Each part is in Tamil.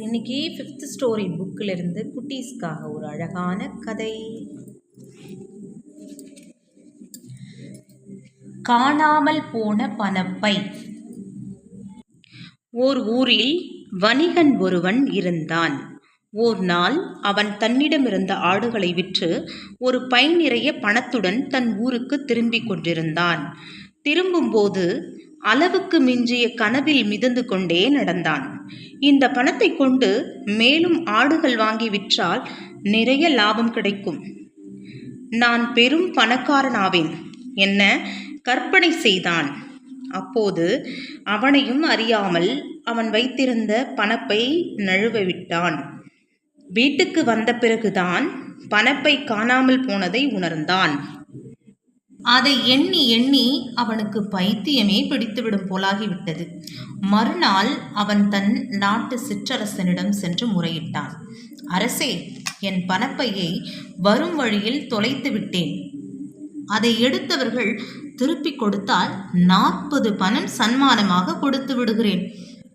இன்னைக்கு ஃபிஃப்த் ஸ்டோரி புக்கிலிருந்து குட்டீஸ்க்காக ஒரு அழகான கதை. காணாமல் போன பணப்பை. ஓர் ஊரில் வணிகன் ஒருவன் இருந்தான். ஓர் நாள் அவன் தன்னிடமிருந்த ஆடுகளை விற்று ஒரு பை நிறைய பணத்துடன் தன் ஊருக்கு திரும்பிக் கொண்டிருந்தான். திரும்பும்போது அளவுக்கு மிஞ்சிய கனவில் மிதந்து கொண்டே நடந்தான். இந்த பணத்தை கொண்டு மேலும் ஆடுகள் வாங்கி விற்றால் நிறைய லாபம் கிடைக்கும். நான் பெரும் பணக்காரனாவேன். என்ன? கற்பனை செய்தான். அப்போது அவனையும் அறியாமல் அவன் வைத்திருந்த பணப்பை நழுவ விட்டான். வீட்டுக்கு வந்த பிறகுதான் பணப்பை காணாமல் போனதை உணர்ந்தான். அதை எண்ணி எண்ணி அவனுக்கு பைத்தியமே பிடித்துவிடும் போலாகிவிட்டது. மறுநாள் அவன் தன் நாட்டு சிற்றரசனிடம் சென்று முறையிட்டான். அரசே என் பணப்பையை வரும் வழியில் தொலைத்து விட்டேன். அதை எடுத்தவர்கள் திருப்பி கொடுத்தால் நாற்பது பணம் சன்மானமாக கொடுத்து விடுகிறேன்.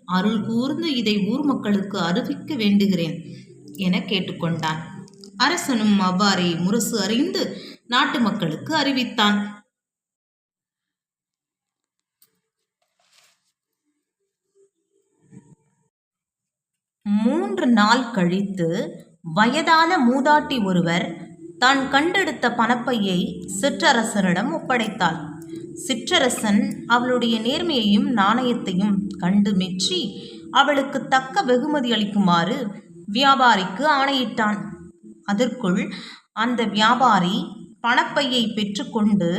அருள் கூர்ந்து இதை ஊர் மக்களுக்கு அறிவிக்க வேண்டுகிறேன் என கேட்டுக்கொண்டான். அரசனும் அவ்வாறே முரசு அறிந்து நாட்டு மக்களுக்கு அறிவித்தான். மூன்று நாள் கழித்து வயதான மூதாட்டி ஒருவர் தான் கண்டெடுத்த பணப்பையை சிற்றரசனிடம் ஒப்படைத்தாள். சிற்றரசன் அவளுடைய நேர்மையையும் நாணயத்தையும் கண்டு மெச்சி அவளுக்கு தக்க வெகுமதி அளிக்குமாறு வியாபாரிக்கு ஆணையிட்டான். அதற்குள் அந்த வியாபாரி பணப்பையை பெற்றுக்கொண்டு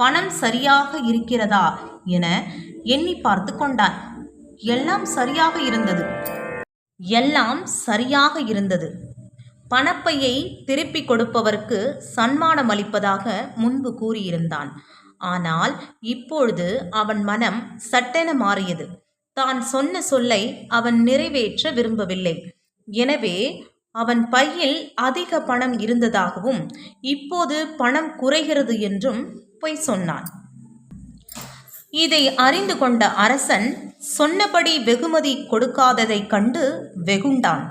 பணம் சரியாக இருக்கிறதா என எண்ணி பார்த்து கொண்டான். எல்லாம் சரியாக இருந்தது. எல்லாம் சரியாக இருந்தது. பணப்பையை திருப்பி கொடுப்பவருக்கு சன்மானம் அளிப்பதாக முன்பு கூறியிருந்தான். ஆனால் இப்பொழுது அவன் மனம் சட்டென மாறியது. தான் சொன்ன சொல்லை அவன் நிறைவேற்ற விரும்பவில்லை. எனவே அவன் பையில் அதிக பணம் இருந்ததாகவும் இப்போது பணம் குறைகிறது என்றும் பொய் சொன்னான். இதை அறிந்து கொண்ட அரசன் சொன்னபடி வெகுமதி கொடுக்காததைக் கண்டு வெகுண்டான்.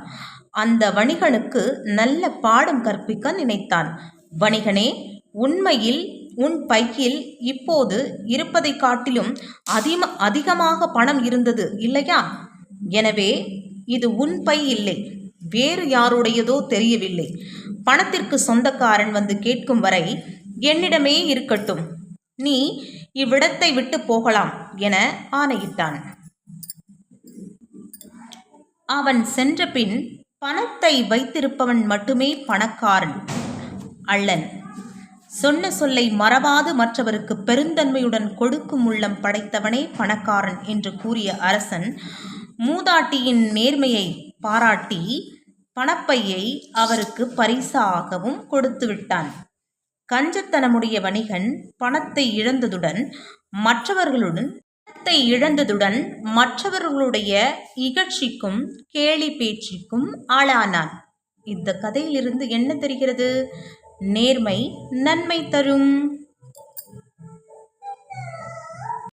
அந்த வணிகனுக்கு நல்ல பாடம் கற்பிக்க நினைத்தான். வணிகனே உண்மையில் உன் பையில் இப்போது இருப்பதைக் காட்டிலும் அதிக அதிகமாக பணம் இருந்தது இல்லையா? எனவே இது உன் பை இல்லை. வேறு யாருடையதோ தெரியவில்லை. பணத்திற்கு சொந்தக்காரன் வந்து கேட்கும் வரை என்னிடமே இருக்கட்டும். நீ இவ்விடத்தை விட்டு போகலாம் என ஆணையிட்டான். அவன் சென்ற பின் பணத்தை வைத்திருப்பவன் மட்டுமே பணக்காரன் அள்ளன் சொன்ன சொல்லை மறவாது மற்றவருக்கு பெருந்தன்மையுடன் கொடுக்கும் உள்ளம் படைத்தவனே பணக்காரன் என்று கூறிய அரசன் மூதாட்டியின் நேர்மையை பாராட்டி பணப்பையை அவருக்கு பரிசாகவும் கொடுத்து விட்டான் கஞ்சத்தனமுடைய வணிகன் பணத்தை இழந்ததுடன் மற்றவர்களுடன் பணத்தை இழந்ததுடன் மற்றவர்களுடைய இகழ்ச்சிக்கும் கேலி பேச்சுக்கும் ஆளானான். இந்த கதையிலிருந்து என்ன தெரிகிறது? நேர்மை நன்மை தரும்.